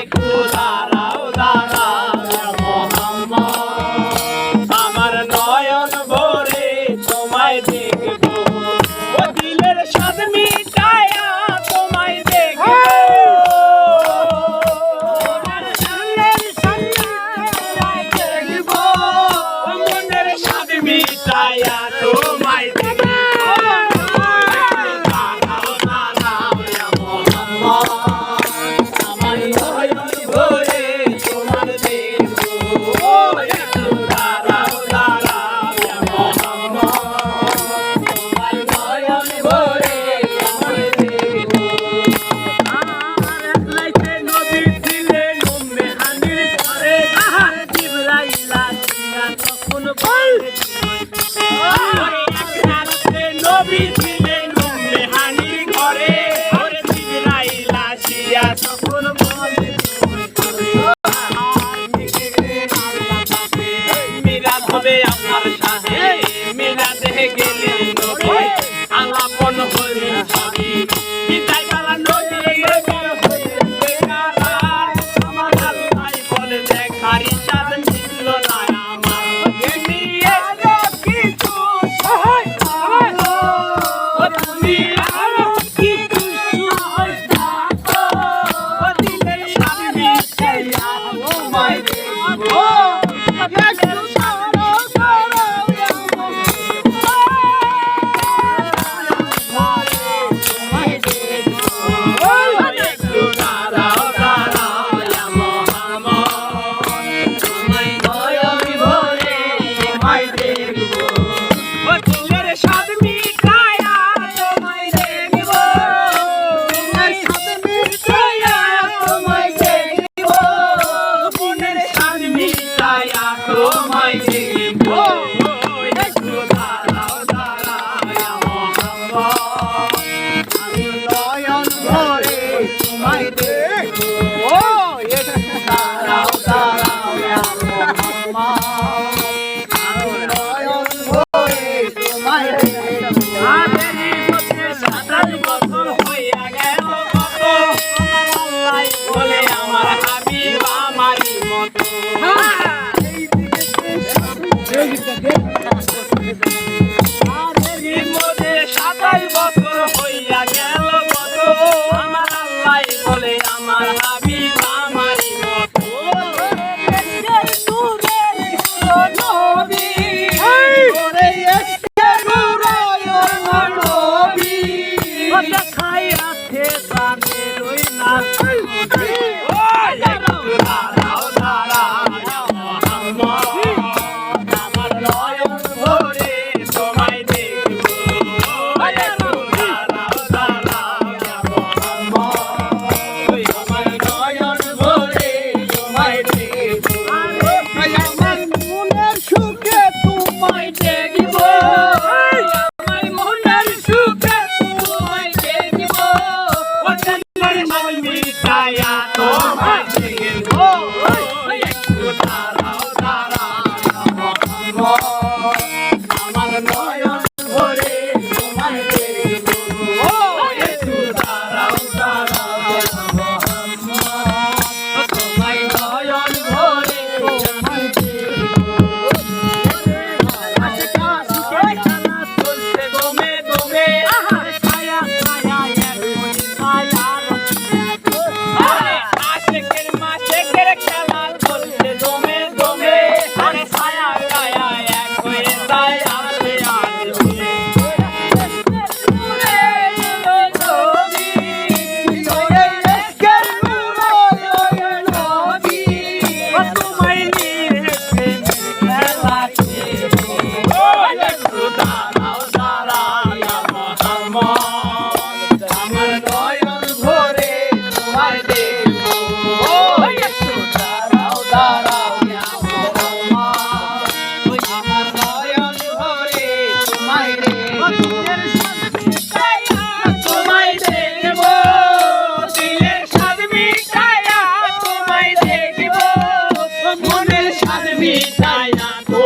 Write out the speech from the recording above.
একটু দাঁড়াও দাঁড়াও মোহাম্মদ, আমার নয়ন ভরে তোমায় দেখব। ও দিলের স্বাদ মিটায়া তোমায় দেখব। মনের স্বাদ মিটায়া তোমায় ফুল নবী ছিলেন sweet, I am.